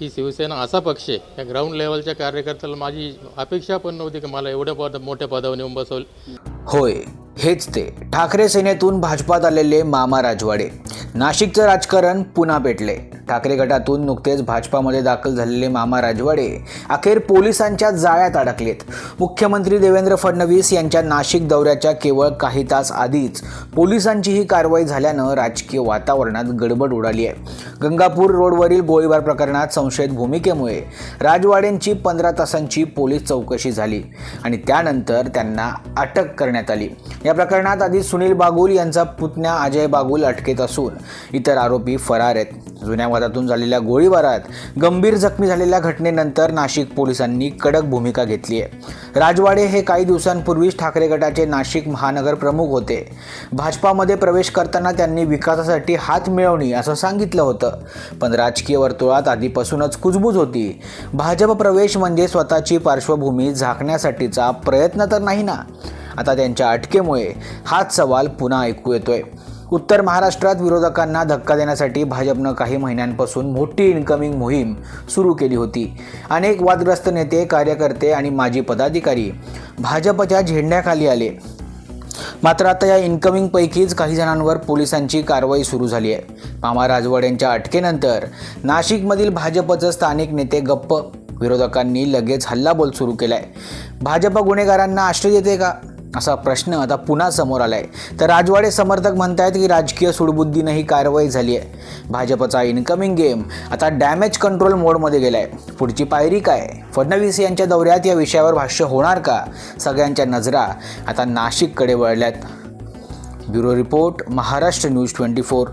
ही शिवसेना असा पक्ष आहे. या ग्राउंड लेवलच्या कार्यकर्त्याला माझी अपेक्षा पण नव्हती की मला एवढ्या पद मोठ्या पदावर नेऊन बसवलं. होय हेच ते. ठाकरे सेनेतून भाजपात आलेले मामा राजवाडे. नाशिकचं राजकारण पुन्हा पेटले. ठाकरे गटातून नुकतेच भाजपामध्ये दाखल झालेले मामा राजवाडे अखेर पोलिसांच्या जाळ्यात अडकलेत. मुख्यमंत्री देवेंद्र फडणवीस यांच्या नाशिक दौऱ्याच्या केवळ काही तास आधीच पोलिसांची ही कारवाई झाल्यानं राजकीय वातावरणात गडबड उडाली आहे. गंगापूर रोडवरील गोळीबार प्रकरणात संशयित भूमिकेमुळे राजवाडेंची पंधरा तासांची पोलीस चौकशी झाली आणि त्यानंतर त्यांना अटक करण्यात आली. या प्रकरणात आधी सुनील बागुल यांचा पुतण्या अजय बागुल अटकेत असून इतर आरोपी फरार आहेत. जुन्या वादातून झालेल्या गोळीबारात गंभीर जखमी झालेल्या घटनेनंतर नाशिक पोलिसांनी कडक भूमिका घेतली आहे. राजवाडे हे काही दिवसांपूर्वीच ठाकरे गटाचे नाशिक महानगर प्रमुख होते. भाजपामध्ये प्रवेश करताना त्यांनी विकासासाठी हात मिळवणी असं सांगितलं होतं. पण राजकीय वर्तुळात आधीपासूनच कुजबूज होती. भाजप प्रवेश म्हणजे स्वतःची पार्श्वभूमी झाकण्यासाठीचा प्रयत्न तर नाही ना? आता त्यांच्या अटकेमुळे हाच सवाल पुन्हा ऐकू येतोय. उत्तर महाराष्ट्रात विरोधकांना धक्का देण्यासाठी भाजपनं काही महिन्यांपासून मोठी इन्कमिंग मोहीम सुरू केली होती. अनेक वादग्रस्त नेते कार्यकर्ते आणि माजी पदाधिकारी भाजपच्या झेंड्याखाली आले. मात्र आता या इन्कमिंगपैकीच काही जणांवर पोलिसांची कारवाई सुरू झाली आहे. मामा राजवाड्यांच्या अटकेनंतर नाशिकमधील भाजपचं स्थानिक नेते गप्प. विरोधकांनी लगेच हल्लाबोल सुरू केलाय. भाजप गुन्हेगारांना आश्रय देते का? असा प्रश्न आता पुन्हा समोर आला आहे तर राजवाडे समर्थक म्हणत आहेत की राजकीय सुडबुद्धीनं ही कारवाई झाली आहे भाजपचा इन्कमिंग गेम आता डॅमेज कंट्रोल मोडमध्ये गेला आहे पुढची पायरी काय? फडणवीस यांच्या दौऱ्यात या विषयावर भाष्य होणार का? सगळ्यांच्या नजरा आता नाशिककडे वळल्यात. Bureau report Maharashtra news twenty four.